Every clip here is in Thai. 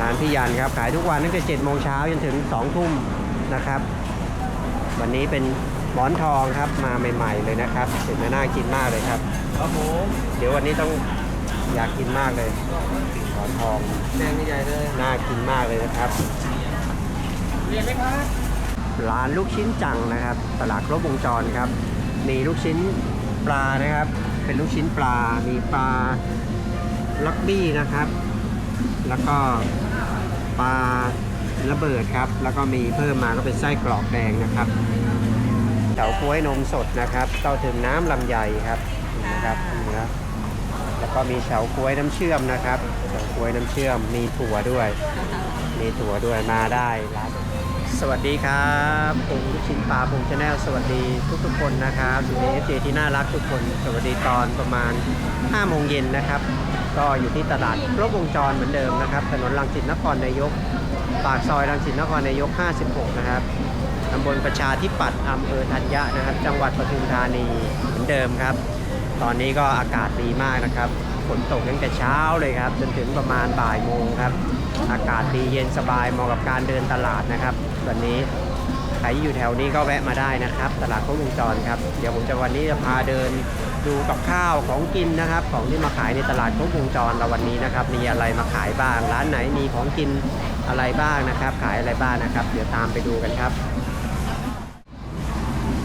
ร้านพี่ยันครับ ขายทุกวันตั้งแต่7โมงเช้าจนถึง2ทุ่มนะครับ วันนี้เป็นหมอนทองครับมาใหม่ ๆ เลยนะครับเห็นแล้วน่ากินมากเลยครับ ครับผมเดี๋ยววันนี้ต้องอยากกินมากเลยหมอนทองแดงใหญ่ๆเลยน่ากินมากเลยนะครับเรียนไหมครับร้านลูกชิ้นจังนะครับ ตลาดครบวงจรครับ มีลูกชิ้นปลานะครับ เป็นลูกชิ้นปลา มีปลาลักบี้นะครับ แล้วก็ ปลาระเบิดครับ แล้วก็มีเพิ่มมาก็เป็นไส้กรอกแดงนะครับเฉาก้วยนมสดนะครับเต้าถึงน้ำลำไยครับนะครับเนื้อแล้วก็มีเฉาก้วยน้ำเชื่อมนะครับเฉาก้วยน้ำเชื่อมมีถั่วด้วย มีถั่วด้วยมาได้ร้านสวัสดีครับผมลูกชิ้นปลาผมชาแนลสวัสดีทุกๆคนนะครับอยู่ในเอฟที่น่ารักทุกคน สวัสดีตอนประมาณ5โมงเย็นนะครับ ก็อยู่ที่ตลาดครบวงจรเหมือนเดิมนะครับถนนรังสิตนครนายก ปากซอยรังสิตนครนายก 56 นะครับตำบลประชาธิปัตย์อำเภอธัญญะนะครับ จังหวัดปทุมธานีเหมือนเดิมครับ ตอนนี้ก็อากาศดีมากนะครับฝนตกตั้งแต่เช้าเลยครับ จนถึงประมาณบ่ายโมงครับ อากาศดีเย็นสบายเหมาะกับการเดินตลาดนะครับวันนี้ใครอยู่แถวนี้ก็แวะมาได้นะครับ ตลาดครบวงจรครับ เดี๋ยวผมจะวันนี้จะพาเดิน ดูกับข้าวของกินนะครับ ของที่มาขายในตลาดครบวงจรเราวันนี้นะครับ มีอะไรมาขายบ้าง ร้านไหนมีของกินอะไรบ้างนะครับ ขายอะไรบ้างนะครับ เดี๋ยวตามไปดูกันครับ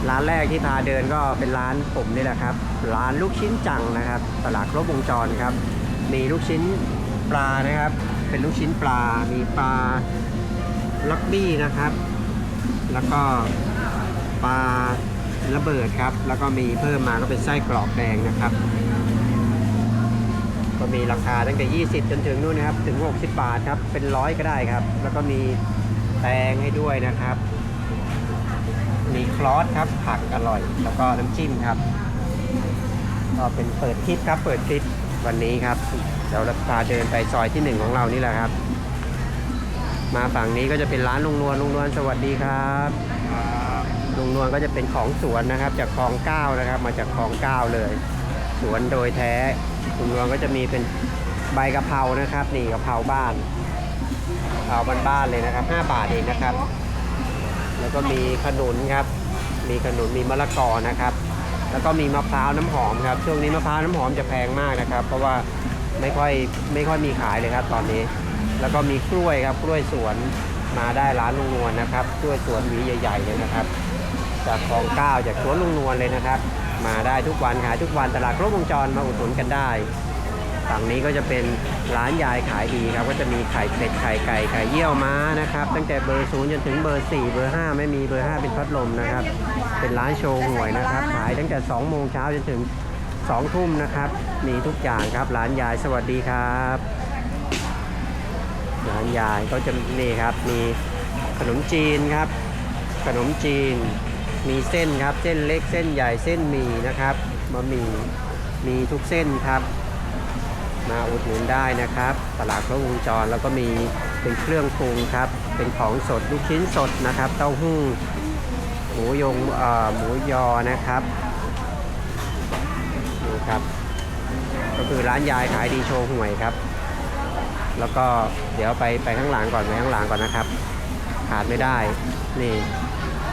ร้านแรกที่พาเดินก็เป็นร้านผมนี่แหละครับ ร้านลูกชิ้นจังนะครับ ตลาดครบวงจรครับ มีลูกชิ้นปลานะครับ เป็นลูกชิ้นปลา มีปลาลักบี้นะครับ แล้วก็ปลา ระเบิดครับ แล้วก็มีเพิ่มมาก็เป็นไส้กรอกแดงนะครับ ก็มีราคาตั้งแต่ 20 จนถึงนู่นนะครับ ถึง 60 บาทครับ เป็นร้อยก็ได้ครับ แล้วก็มีแตงให้ด้วยนะครับ มีคลอสครับ ผักอร่อย แล้วก็น้ำจิ้มครับ ก็เป็นเปิดคลิปครับ เปิดคลิปวันนี้ครับเดี๋ยวเราพาเดินไปซอยที่หนึ่งของเรานี่แหละครับ มาฝั่งนี้ก็จะเป็นร้านลุงนวลลุงนวลสวัสดีครับ ลุงนวลก็จะเป็นของสวนนะครับ จากคลองเก้านะครับ มาจากคลองเก้าเลย สวนโดยแท้ลุงนวลก็จะมีเป็นใบกะเพรานะครับ นี่กะเพราบ้านกะเพราบ้านๆเลยนะครับ 5 บาทเองนะครับ แล้วก็มีขนุนครับ มีขนุนมีมะละกอนะครับ แล้วก็มีมะพร้าวน้ำหอมครับ ช่วงนี้มะพร้าวน้ำหอมจะแพงมากนะครับ เพราะว่าไม่ค่อยไม่ค่อยมีขายเลยครับ ตอนนี้ แล้วก็มีกล้วยครับกล้วยสวนมาได้ร้านลุงนวลนะครับกล้วยสวนหวีใหญ่ๆเลยนะครับ จากคลองเก้าจากสวนลุงนวลเลยนะครับ มาได้ทุกวันขายทุกวันตลาดครบวงจรมาอุดหนุนกันได้ฝั่งนี้ก็จะเป็นร้านยายขายดีครับ ก็จะมีไข่เป็ดไข่ไก่ไข่เยี่ยวม้านะครับ ตั้งแต่เบอร์ศูนย์จนถึงเบอร์4เบอร์5ไม่มีเบอร์ 5 เป็นพัดลมนะครับ เป็นร้านโชว์หวยนะครับ ขายตั้งแต่2โมงเช้าจนถึง2ทุ่มนะครับ มีทุกอย่างครับร้านยายสวัสดีครับร้านยายก็จะนี่ครับมีขนมจีนครับ ขนมจีน มีเส้นครับ เส้นเล็กเส้นใหญ่เส้นหมี่นะครับบะหมี่มีทุกเส้นครับ มาอุดหนุนได้นะครับ ตลาดครบวงจรแล้วก็มีเป็นเครื่องปรุงครับ เป็นของสดลูกชิ้นสดนะครับ เต้าหู้หมูยงเอ่อหมูยอนะครับนี่ครับ ก็คือร้านยายขายดีโชว์หวยครับ แล้วก็เดี๋ยวไปไปข้างหลังก่อนไปข้างหลังก่อนนะครับขาดไม่ได้นี่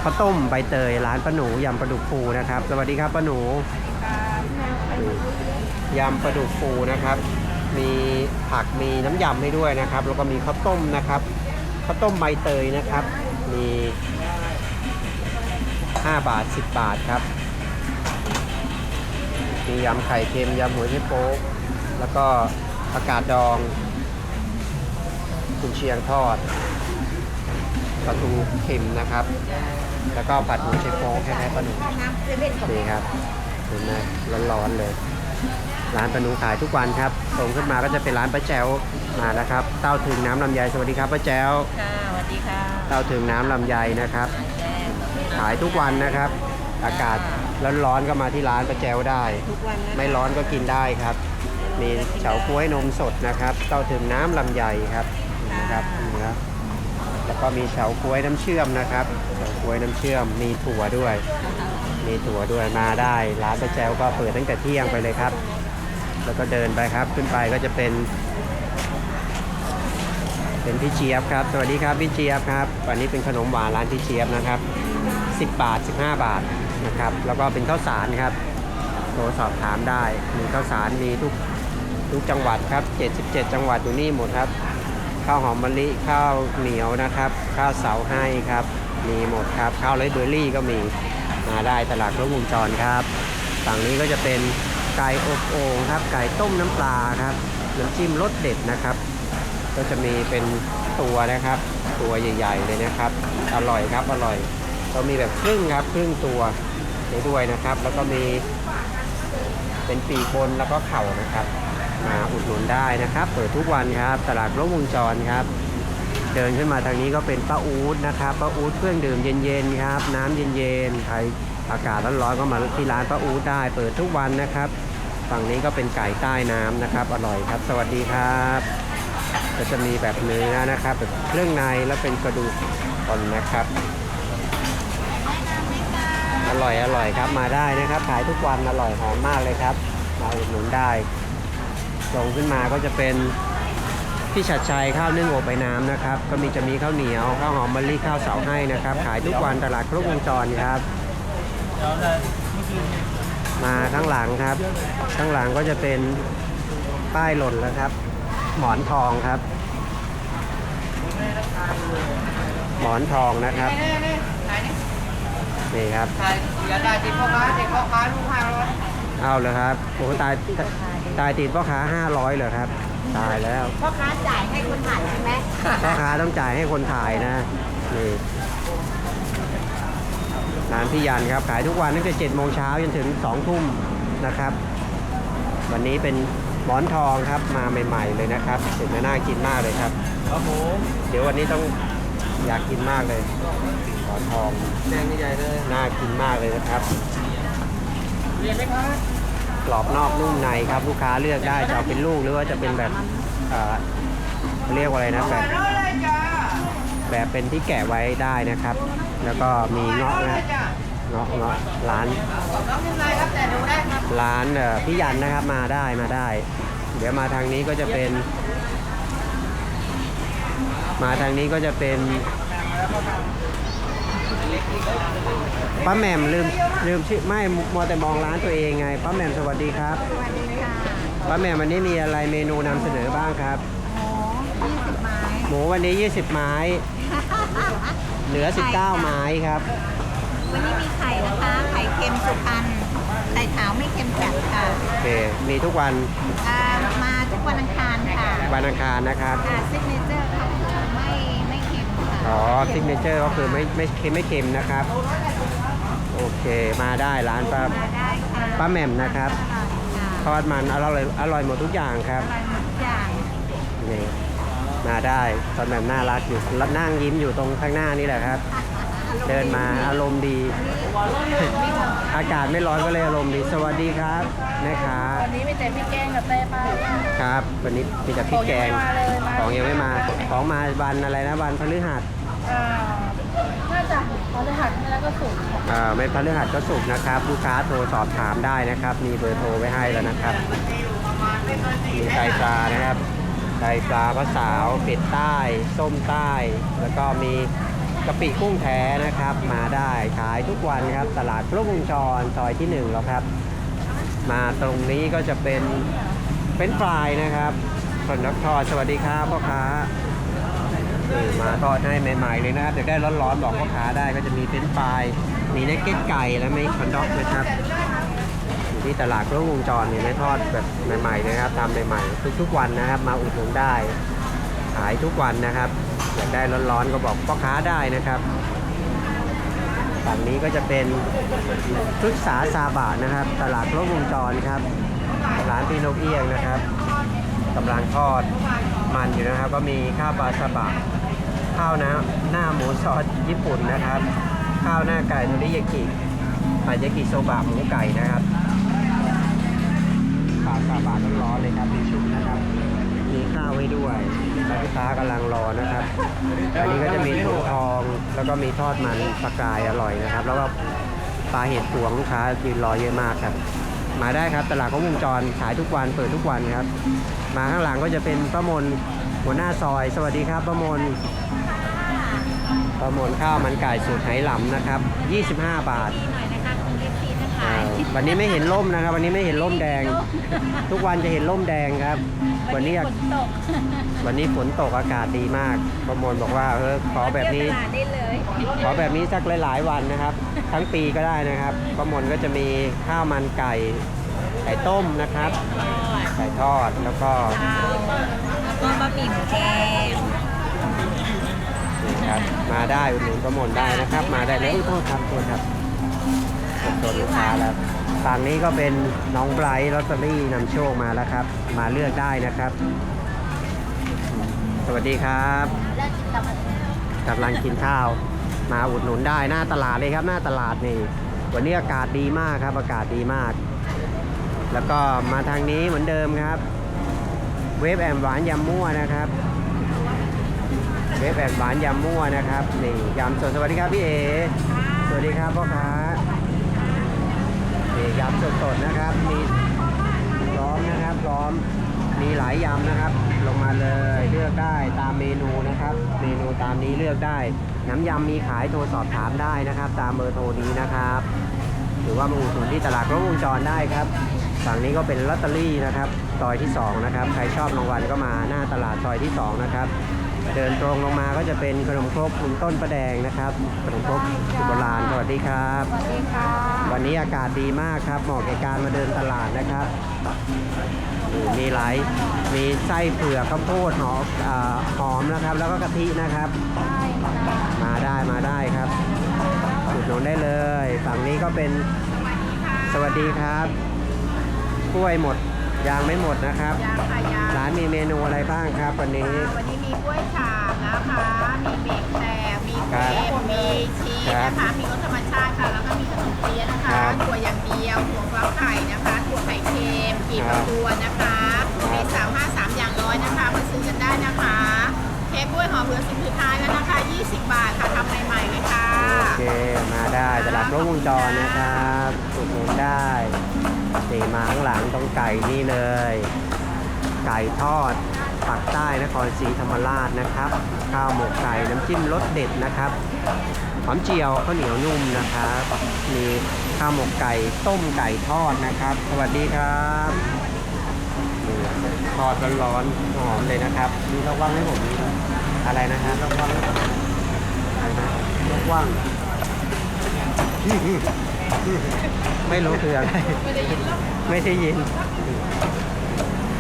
ข้าวต้มใบเตยร้านป้าหนูยำปลาดุกฟูนะครับ สวัสดีครับป้าหนูยำปลาดุกฟูนะครับ มีผักมีน้ำยำให้ด้วยนะครับ แล้วก็มีข้าวต้มนะครับข้าวต้มใบเตยนะครับ มี 5 บาท 10 บาทครับ มียำไข่เค็มยำหัวไชโป๊กแล้วก็ผักกาดดองกุนเชียงทอดปลาทูเค็มนะครับ แล้วก็ผัดหมูเชฟโฟงแค่ๆปลาหนูนี่ครับเห็นไหมร้อนๆเลย ร้านปลาหนูขายทุกวันครับตรงขึ้นมาก็จะเป็นร้านป้าแจ๋วมาแล้วครับ เต้าถึงน้ำลำไยสวัสดีครับป้าแจ๋วค่ะสวัสดีค่ะเต้าถึงน้ำลำไยนะครับแจ้งขายทุกวันนะครับ อากาศร้อนๆก็มาที่ร้านป้าแจ๋วได้ทุกวันนะคะไม่ร้อนก็กินได้ครับ มีเฉาก๊วยนมสดนะครับ เต้าถึงน้ำลำไยครับนี่นะครับนี่ครับ แล้วก็มีเฉาก๊วยน้ำเชื่อมนะครับเฉาก๊วยน้ำเชื่อมมีถั่วด้วย มีถั่วด้วยมาได้ร้านป้าแจวก็เปิดตั้งแต่เที่ยงไปเลยครับ แล้วก็เดินไปครับขึ้นไปก็จะเป็น เป็นพี่เจี๊ยบครับ สวัสดีครับพี่เจี๊ยบครับวันนี้เป็นขนมหวานร้านพี่เจี๊ยบนะครับ 10 บาท 15 บาทนะครับ แล้วก็เป็นข้าวสารครับโทรสอบถามได้มีข้าวสารมีทุกทุกจังหวัดครับ 77 จังหวัดอยู่นี่หมดครับ ข้าวหอมมะลิข้าวเหนียวนะครับ ข้าวเสาให้ครับ มีหมดครับ ข้าวไรเบอร์รี่ก็มีมาได้ตลาดครบวงจรครับฝั่งนี้ก็จะเป็นไก่อบโอ่งครับ ไก่ต้มน้ำปลาครับน้ำจิ้มรสเด็ดนะครับ ก็จะมีเป็นตัวนะครับ ตัวใหญ่ ๆ เลยนะครับ อร่อยครับอร่อยก็มีแบบครึ่งครับครึ่งตัวได้ด้วยนะครับ แล้วก็มีเป็นปีกบนแล้วก็เข่านะครับ มาอุดหนุนได้นะครับ เปิดทุกวันครับ ตลาดรถวงจรครับ เดินขึ้นมาทางนี้ก็เป็นป้าอูดนะครับป้าอูดเครื่องดื่มเย็นๆครับ น้ำเย็นๆใครอากาศร้อนๆก็มาที่ร้านป้าอูดได้ เปิดทุกวันนะครับ ฝั่งนี้ก็เป็นไก่ใต้น้ำนะครับ อร่อยครับ สวัสดีครับก็จะมีแบบเนื้อนะครับแบบเครื่องในแล้วเป็นกระดูกอ่อนนะครับอร่อยอร่อยครับมาได้นะครับ ขายทุกวันอร่อยหอมมากเลยครับมาอุดหนุนได้ ลงขึ้นมาก็จะเป็นพี่ชัดชัยข้าวนึ่งอบใบน้ำนะครับ ก็มีจะมีข้าวเหนียวข้าวหอมมะลิข้าวเสาให้นะครับ ขายทุกวันตลาดครบวงจรครับเดี๋ยวเลยเมื่อคืนมาข้างหลังครับ ข้างหลังก็จะเป็นป้ายหล่นแล้วครับ หมอนทองครับ หมอนทองนะครับนี่ครับถ่ายอย่าได้ติดพ่อค้าเด็กพ่อค้าลูกค้าร้อยเอาเลยครับโอ้ตาย ตายติดพ่อค้า500เหรอครับ ตายแล้วพ่อค้าจ่ายให้คนถ่ายใช่ไหมพ่อค้าต้องจ่ายให้คนถ่ายนะนี่ร้านพี่ยันครับ ขายทุกวันตั้งแต่7โมงเช้าจนถึง2ทุ่มนะครับ วันนี้เป็นหมอนทองครับมาใหม่ ๆ เลยนะครับเห็นแล้วน่ากินมากเลยครับครับผมเดี๋ยววันนี้ต้องอยากกินมากเลยหมอนทองแดงใหญ่ๆเลยน่ากินมากเลยนะครับเรียนไหมครับ กรอบนอกนุ่มในครับลูกค้าเลือกได้จะเอาเป็นลูกหรือว่าจะเป็นแบบเอ่อเรียกว่าอะไรนะแบบ แบบเป็นที่แกะไว้ได้นะครับ แล้วก็มีเงาะนะเงาะเงาะร้านน้องยังไงครับแต่ดูได้ครับร้านเอ่อพี่ยันนะครับมาได้มาได้ เดี๋ยวมาทางนี้ก็จะเป็น มาทางนี้ก็จะเป็น ป้าแหม่มลืมลืมชื่อไม่มัวแต่มองร้านตัวเองไงป้าแหม่มสวัสดีครับสวัสดีค่ะป้าแหม่มวันนี้มีอะไรเมนูนำเสนอบ้างครับโอ้ยี่สิบไม้หมูวันนี้ 20 ไม้ เหลือ 19 ไม้ครับ วันนี้มีไข่นะคะ ไข่เค็มสุพรรณไข่ขาวไม่เค็มจัดค่ะโอเค มีทุกวันอ่ามาทุกวันอังคารค่ะวันอังคารนะครับอ่าซิกเนเจ อ๋อซิกเนเจอร์ก็คือไม่ไม่เค็มไม่เค็มนะครับ โอเคมาได้ร้านป้ามาได้ค่ะป้าแหม่มนะครับ อร่อยค่ะทอดมันอร่อยอร่อยหมดทุกอย่างครับอร่อยหมดทุกอย่างนี่มาได้ตอนแบบน่ารักอยู่แล้วนั่งยิ้มอยู่ตรงข้างหน้านี่แหละครับ เดินมาอารมณ์ดี อากาศไม่ร้อนก็เลยอารมณ์ดี สวัสดีครับแม่ค้าวันนี้มีแต่พี่แกงกับเต้ป้า ครับ วันนี้มีแต่พริกแกง ของยังไม่มา ของมาวันอะไรนะวันพฤหัส อ่าน่าจะเขาจะหักแล้วก็สูงอ่าไม่พฤหัสก็สุกร์นะครับ ลูกค้าโทรสอบถามได้นะครับ มีเบอร์โทรไว้ให้แล้วนะครับมีไก่ปลานะครับไก่ปลาภาษาวเป็ดใต้ ส้มใต้ แล้วก็มีกะปิกุ้งแท้นะครับ มาได้ขายทุกวันครับ ตลาดครบวงจรซอยที่หนึ่งแล้วครับ มาตรงนี้ก็จะเป็นเป็นฟรายนะครับคนนักทอดสวัสดีครับพ่อค้า มาทอดให้ใหม่ ๆ เลยนะครับเดี๋ยวได้ร้อนๆบอกพ่อค้าได้ก็จะมีเป็นฟรายมีเนกเก็ตไก่และมีคอนด็อกนะครับอยู่ที่ตลาดครบวงจรเนี่ยไม่ทอดแบบใหม่ๆนะครับทำใหม่ๆทุกๆวันนะครับ มาอุดหนุนได้ ขายทุกวันนะครับ อยากได้ร้อนๆก็บอกพ่อค้าได้นะครับฝั่งนี้ก็จะเป็นพฤกษาซาบะนะครับ ตลาดครบวงจรครับร้านพี่นกเอี้ยงนะครับกำลังทอดมันอยู่นะครับ ก็มีข้าวปลาซาบะ ข้าวนะหน้าหมูซอสญี่ปุ่นนะครับ ข้าวหน้าไก่โทริยากิผัดยากิโซบะหมูไก่นะครับปลาซาบะร้อนๆเลยครับมีชุบนะครับ มีข้าวให้ด้วยแล้วลูกค้ากำลังรอนะครับ อันนี้ก็จะมีถุงทองแล้วก็มีทอดมันปลากายอร่อยนะครับ แล้วก็ปลาเห็ดพวงลูกค้ายืนรอเยอะมากครับมาได้ครับ ตลาดของวงจรขายทุกวันเปิดทุกวันครับ มาข้างหลังก็จะเป็นป้ามนหัวหน้าซอย สวัสดีครับประมวล ประมวลข้าวมันไก่สูตรไหหลำนะครับ 25 บาท ดีหน่อยนะคะคุณเอฟซีทั้งหอ่าลายวันนี้ไม่เห็นร่มนะครับ วันนี้ไม่เห็นร่มแดง ทุกวันจะเห็นร่มแดงครับ วันนี้ฝนตกวันนี้ฝนตกอากาศดีมาก ประมวลบอกว่าเออขอแบบนี้ เที่ยวตลาดได้เลยขอแบบนี้สักหลาย ๆ วันนะครับ ทั้งปีก็ได้นะครับ ประมวลก็จะมีข้าวมันไก่ไก่ต้มนะครับ ไก่ทอดแล้วก็ ข้าวแล้วก็บะหมี่หมูแดงนี่ ครับมาได้อุดหนุนประมวลได้นะครับ มาได้เลยอุ๊ยโทษครับโทษครับโดนลูกค้าแล้วฝั่งนี้ก็เป็นน้องไบรท์ลอตเตอรี่นำโชคมาแล้วครับ มาเลือกได้นะครับ สวัสดีครับกำลังกินข้าว มาอุดหนุนได้หน้าตลาดเลยครับหน้าตลาดนี่วันนี้อากาศดีมากครับ อากาศดีมาก แล้วก็มาทางนี้เหมือนเดิมครับ เวฟแอมหวานยำมั่วนะครับ วฟแอมหวานยำมั่วนะครับนี่ยำสดสวัสดีครับพี่เอสวัสดีครับพ่อค้านี่ยำสดๆนะครับมีพร้อมนะครับพร้อมมีหลายยำนะครับ ลงมาเลยเลือกได้ตามเมนูนะครับ เมนูตามนี้เลือกได้ น้ำยำมีขายโทรสอบถามได้นะครับ ตามเบอร์โทรนี้นะครับหรือว่ามาอุดหนุนที่ตลาดครบวงจรได้ครับฝั่งนี้ก็เป็นลอตเตอรี่นะครับซอยที่2นะครับใครชอบรางวัลก็มาหน้าตลาดซอยที่2นะครับ เดินตรงลงมาก็จะเป็นขนมครกคุณต้นประแดงนะครับ ขนมครกสูตรโบราณสวัสดีครับ สวัสดีค่ะวันนี้อากาศดีมากครับเหมาะแก่การมาเดินตลาดนะครับนี่มีหลายมีไส้เผือกข้าวโพดหอมอ่าหอมนะครับ แล้วก็กะทินะครับ มาได้มาได้ครับอุดหนุนได้เลย ฝั่งนี้ก็เป็นสวัสดีครับกล้วยหมด ยางไม่หมดนะครับยางค่ะยางร้านมีเมนูอะไรบ้างครับวันนี้วันนี้มีกล้วยฉาบนะคะ มีเบรกแตกมีครัเค้บกมีชีสครับนะคะ มีรสธรรมชาติค่ะ แล้วก็มีขนมเปี๊ยะนะคะครับถั่วอย่างเดียวถั่วฟ้าไข่นะคะถั่วไข่เค็มกีบครับตัวนะคะครับมีสามห้าสามอย่างร้อยนะคะมาซื้อกันได้นะคะ เค้กกล้วยหอมเหลือสิ่งสุดท้ายแล้วนะคะ 20 บาทค่ะทำใหม่ๆเลยค่ะ โอเค มาได้ตลาดรถวงจรนะครับอุดหนุนได้ นี่มาข้างหลังตรงไก่นี่เลย ไก่ทอดปักใต้นครศรีธรรมราชนะครับ ข้าวหมกไก่น้ำจิ้มรสเด็ดนะครับหอมเจียวข้าวเหนียวนุ่มนะครับมีข้าวหมกไก่ต้มไก่ทอดนะครับ สวัสดีครับทอดร้อนๆหอมเลยนะครับมีระวังให้ผมอะไรนะครับระวังอะไรนะระวัง ไม่รู้คืออะไรไม่ได้ยินไม่ได้ยิน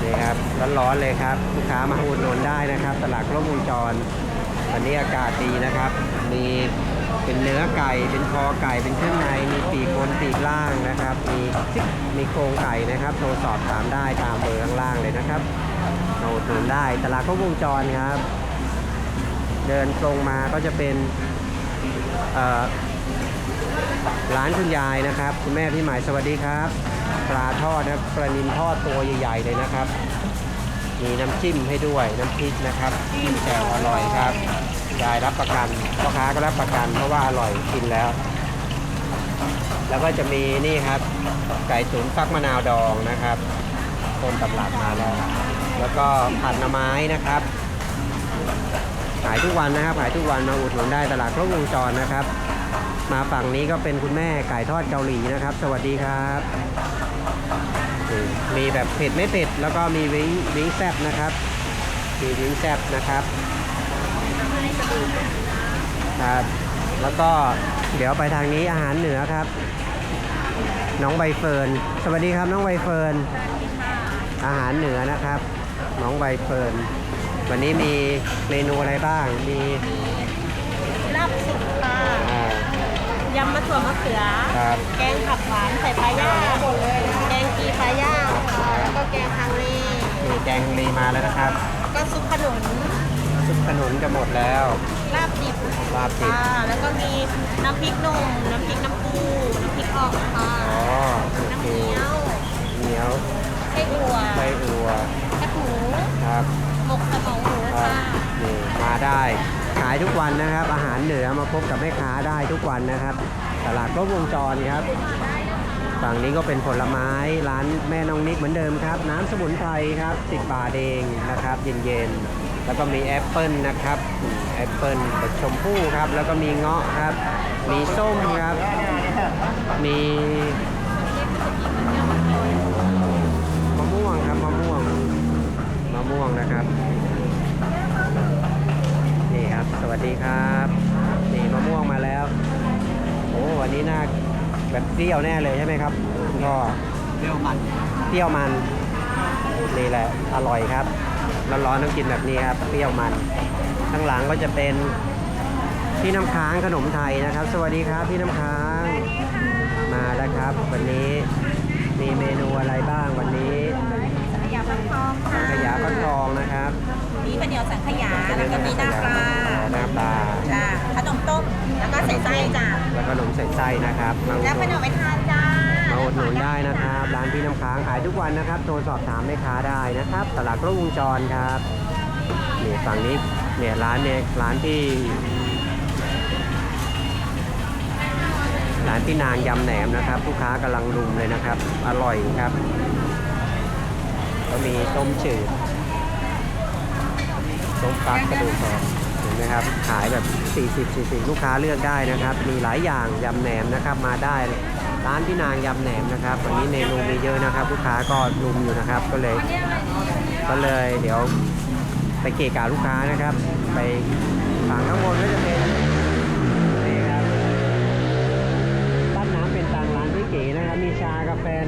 นี่ครับร้อนๆเลยครับ ลูกค้ามาอุดหนุนได้นะครับ ตลาดครบวงจรวันนี้อากาศดีนะครับ มีเป็นเนื้อไก่เป็นคอไก่เป็นเครื่องในมีปีกบนปีกล่างนะครับ มีมีโครงไก่นะครับโทรสอบถามได้ตามเบอร์ข้างล่างเลยนะครับมาอุดหนุนได้ตลาดครบวงจรครับ เดินตรงมาก็จะเป็นเอ่อ ร้านคุณยายนะครับ คุณแม่พี่หมายสวัสดีครับ ปลาทอดนะปลานิลทอดตัวใหญ่ๆเลยนะครับ มีน้ำจิ้มให้ด้วยน้ำพริกนะครับจิ้มแจ่วอร่อยครับยายรับประกันพ่อค้าก็รับประกันเพราะว่าอร่อยกินแล้ว แล้วก็จะมีนี่ครับ ไก่ตุ๋นฟักมะนาวดองนะครับต้นตำรับมาแล้ว แล้วก็ผัดหน่อไม้นะครับขายทุกวันนะครับขายทุกวันมาอุดหนุนได้ตลาดครบวงจรนะครับ มาฝั่งนี้ก็เป็นคุณแม่ไก่ทอดเกาหลีนะครับ สวัสดีครับ มีแบบเผ็ดไม่เผ็ด แล้วก็มีวิงวิงแซบนะครับ มีวิงแซบนะครับครับ แล้วก็เดี๋ยวไปทางนี้อาหารเหนือครับ น้องใบเฟิร์น สวัสดีครับน้องใบเฟิร์น อาหารเหนือนะครับ น้องใบเฟิร์น วันนี้มีเมนูอะไรบ้าง มีำมะถั่วมะเขือ ครับ แกงผักหวานใส่ปลาย่างแกงกีปลาย่างค่ะแล้วก็แกงฮังเลมีแกงลีมาแล้วนะครับ ก็ซุปขนุนซุปขนุนจะหมดแล้ว ลาบดิบลาบดิบ ค่ะแล้วก็มีน้ำพริกหนุ่มน้ำพริกน้ำปูน้ำพริกอ่องค่ะอ๋อโอน้ำเคเงี้ยวเหนียวไส้อั่วไส้อัวแคบหมูครับหมกสมองหมูครัค่ะบนี่มาได้ขายทุกวันนะครับ อาหารเหนือมาพบกับแม่ค้าได้ทุกวันนะครับ ตลาดครบวงจรครับฝั่งนี้ก็เป็นผลไม้ร้านแม่น้องนิกเหมือนเดิมครับ น้ำสมุนไพรครับ10บาทเองนะครับเย็นๆแล้วก็มีแอปเปิลนะครับแอปเปิลกับชมพู่ครับ แล้วก็มีเงาะครับ มีส้มครับ มีมะม่วงครับมะม่วงมะม่วงนะครับ นี่ครับ ส วัสดีครับ นี่มะม่วงมาแล้ว โอ้วันนี้น่าแบบเปรี้ยวแน่เลยใช่ไหมครับคุณพ่อเปรี้ยวมันเปรี้ยวมันนี่แหละอร่อยครับร้อนๆต้องกินแบบนี้ครับเปรี้ยวมันข้างหลังก็จะเป็นพี่น้ำค้างขนมไทยนะครับ สวัสดีครับพี่น้ำค้างมาแล้วครับ วันนี้มีเมนูอะไรบ้างวันนี้สังขยาฟักทองค่ะขยะฟักทองนะครับ มีข้าวเหนียวสังขยา แล้วก็มีหน้าปลาหน้าปลาจ้าขนมต้ม แล้วก็ใส่ไส้จ้าแล้วก็ขนมใส่ไส้นะครับมาอุดแล้วหขนุนนมไปทานจ้ามาอุดหนุนได้นะครับ ร้านพี่น้ำค้างขายทุกวันนะครับ โทรสอบถามแม่ค้าได้นะครับ ตลาดกล้องวงจรครับนี่ฝั่งนี้เนี่ยร้านเนี่ยร้านที่ ร้านที่นางยำแหนมนะครับลูกค้ากำลังรุมเลยนะครับ อร่อยครับ ก็มีต้มจืด ต้มฟักกระดูกอ่อนเห็นไหมครับ ขายแบบ 40 40 ลูกค้าเลือกได้นะครับ มีหลายอย่างยำแหนมนะครับมาได้ร้านพี่นางยำแหนมนะครับวันนี้เมนูมีเยอะนะครับลูกค้าก็ลุมอยู่นะครับ ก็เลยก็เลยเดี๋ยวไปเกะกะลูกค้านะครับ ไปฝั่งข้างบนก็จะเป็น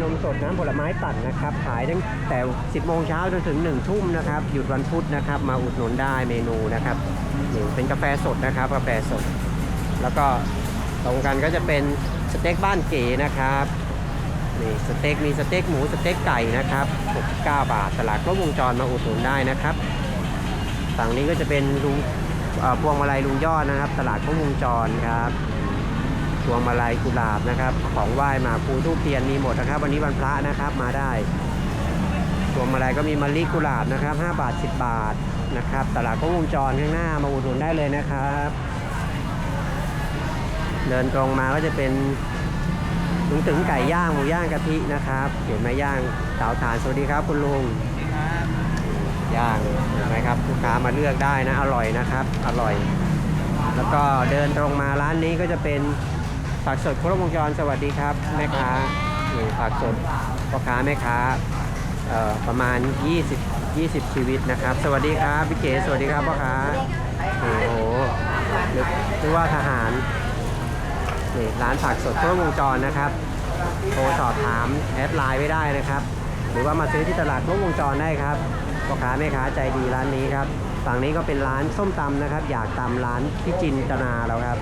นมสดน้ำผลไม้ปั่นนะครับ ขายตั้งแต่ 10 โมงเช้าจนถึง 1 ทุ่มนะครับ หยุดวันพุธนะครับ มาอุดหนุนได้เมนูนะครับนี่เป็นกาแฟสดนะครับ กาแฟสด แล้วก็ตรงกันก็จะเป็นสเต็กบ้านเก๋นะครับนี่สเต็กมีสเต็กหมูสเต็กไก่นะครับ69บาทตลาดครบวงจรมาอุดหนุนได้นะครับฝั่งนี้ก็จะเป็นลุงอ่อพวงมาลัยลุงยอดนะครับ ตลาดครบวงจรครับ พวงมาลัยกุหลาบนะครับ ของไหว้มากภูทูบเทียนมีหมดนะครับ วันนี้วันพระนะครับมาได้พวงมาลัยก็มีมะลิกุหลาบนะครับ 5 บาท 10 บาทนะครับ ตลาดครบวงจรข้างหน้ามาอุดหนุนได้เลยนะครับ เดินตรงมาก็จะเป็นลุงถึงไก่ย่างหมูย่างกะทินะครับ เห็นไหมย่างเตาถ่านสวัสดีครับคุณลุงย่างเห็นไหมครับลูกค้ามาเลือกได้นะอร่อยนะครับ อร่อย แล้วก็เดินตรงมาร้านนี้ก็จะเป็น ผักสดครบวงจรสวัสดีครับแม่ค้านี่ผักสดพ่อค้าแม่ค้าเอ่อประมาณ 20 20 ชีวิตนะครับ สวัสดีครับพี่เก๋สวัสดีครับพ่อค้าโอ้โหนึกนึกว่าทหารนี่ร้านผักสดครบวงจรนะครับโทรสอบถามแอดไลน์ไว้ได้นะครับ หรือว่ามาซื้อที่ตลาดครบวงจรได้ครับพ่อค้าแม่ค้าใจดีร้านนี้ครับฝั่งนี้ก็เป็นร้านส้มตำนะครับ อยากตำร้านพี่จินตนาแล้วครับ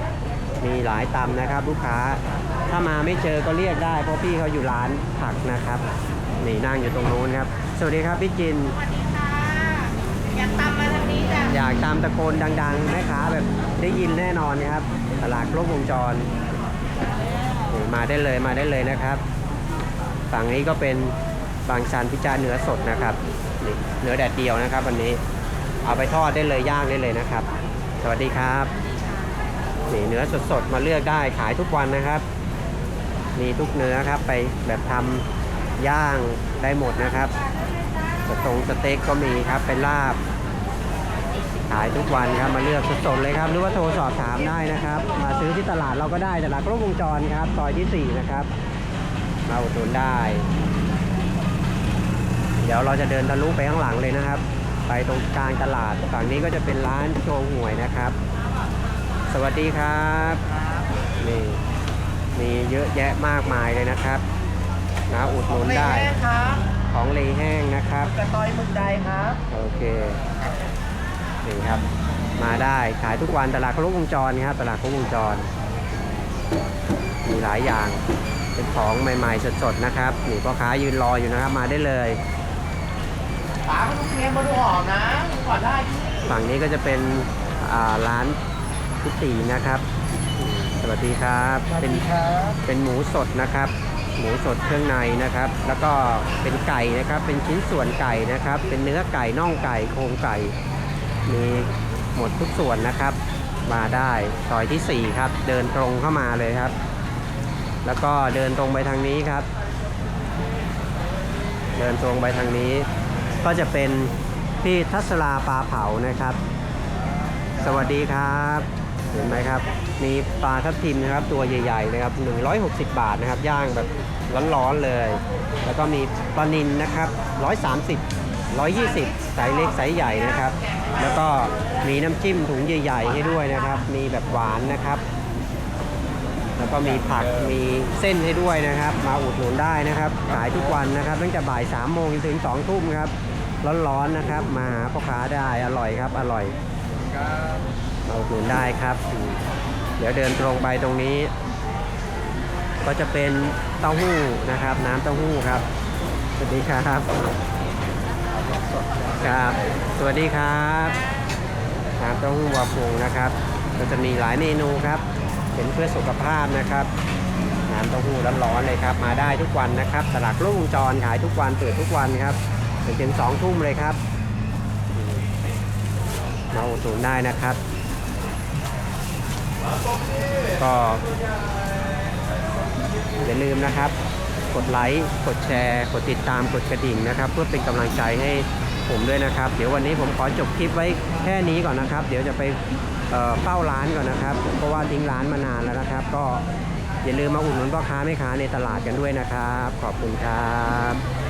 มีหลายตำนะครับ ลูกค้า ถ้ามาไม่เจอก็เรียกได้ เพราะพี่เขาอยู่ร้านผักนะครับ นี่นั่งอยู่ตรงนู้นครับ สวัสดีครับพี่จิน สวัสดีค่ะ อยากตามมาทางนี้จ้ะ อยากตามตะโกนดังๆแม่ค้าแบบได้ยินแน่นอนนะครับ ตลาดครบวงจรนี่มาได้เลยมาได้เลยนะครับ ฝั่งนี้ก็เป็นบางชันพิจารเนื้อสดนะครับนี่เนื้อแดดเดียวนะครับ วันนี้ เอาไปทอดได้เลยย่างได้เลยนะครับ สวัสดีครับ นี่เนื้อสดๆมาเลือกได้ขายทุกวันนะครับ มีทุกเนื้อครับไปแบบทำย่างได้หมดนะครับสตงสเต็กก็มีครับเป็นลาบ ขายทุกวันครับมาเลือกสดๆเลยครับ หรือว่าโทรสอบถามได้นะครับ มาซื้อที่ตลาดเราก็ได้ตลาดครบวงจรครับซอยที่ 4 นะครับมาอุดหนุนได้ เดี๋ยวเราจะเดินทะลุไปข้างหลังเลยนะครับ ไปตรงกลางตลาดฝั่งนี้ก็จะเป็นร้านโชว์หวยนะครับ สวัสดีครับนี่มีเยอะแยะมากมายเลยนะครับนะอุดหนุนได้ครับของเลแห้งนะครับกระตอยหมึกใดครับโอเคนี่ครับ มาได้ขายทุกวันตลาดครบวงจรครับตลาดครบวงจร มีหลายอย่างเป็นของใหม่ๆสดๆนะครับนี่พ่อค้ายืนรออยู่นะครับมาได้เลยปลาเป็นลูกเมียมาดูหอมนะดูก่อนได้ที่ฝั่งนี้ก็จะเป็นอ่าร้าน พิตีนะครับอืมสวัสดีครับเป็นครับเป็นหมูสดนะครับ หมูสดเครื่องในนะครับ แล้วก็เป็นไก่นะครับ เป็นชิ้นส่วนไก่นะครับ เป็นเนื้อไก่น่องไก่โครงไก่ มีหมดทุกส่วนนะครับ มาได้ซอยที่ 4 ครับ เดินตรงเข้ามาเลยครับ แล้วก็เดินตรงไปทางนี้ครับ เดินตรงไปทางนี้ ก็จะเป็นพี่ทัศราปลาเผานะครับ สวัสดีครับ เห็นไหมครับ มีปลาทับทิมนะครับตัวใหญ่ๆนะครับ 160 บาทนะครับ ย่างแบบร้อนๆเลย แล้วก็มีปลานินนะครับ 130 120ไซส์เล็กไซส์ใหญ่นะครับ แล้วก็มีน้ำจิ้มถุงใหญ่ ๆ ให้ด้วยนะครับ มีแบบหวานนะครับ แล้วก็มีผักมีเส้นให้ด้วยนะครับ มาอุดหนุนได้นะครับ ขายทุกวันนะครับ ตั้งแต่บ่าย3ามโมงจนถึง2องทุ่มครับ ร้อนๆนะครับ มาหาพ่อค้าได้อร่อยครับ อร่อย มาอุดหนุนได้ครับ เดี๋ยวเดินตรงไปตรงนี้ ก็จะเป็นเต้าหู้นะครับ น้ำเต้าหู้ครับ สวัสดีครับครับ สวัสดีครับน้ำเต้าหู้วาปูนะครับ ก็จะมีหลายเมนูครับ เป็นเพื่อสุขภาพนะครับน้ำเต้าหู้ร้อนๆเลยครับ มาได้ทุกวันนะครับตลาดลุ่งจรขายทุกวันเปิดทุกวันครับถึงถึงสองทุ่มเลยครับอืมมาอุดหนุนได้นะครับ ก็อย่าลืมนะครับ กดไลค์กดแชร์ กดติดตามกดกระดิ่งนะครับ เพื่อเป็นกำลังใจให้ผมด้วยนะครับ เดี๋ยววันนี้ผมขอจบคลิปไว้แค่นี้ก่อนนะครับ เดี๋ยวจะไปเเฝ้าร้านก่อนนะครับ เพราะว่าทิ้งร้านมานานแล้วนะครับ ก็อย่าลืมมาอุดหนุนพ่อค้าแม่ค้าในตลาดกันด้วยนะครับ ขอบคุณครับ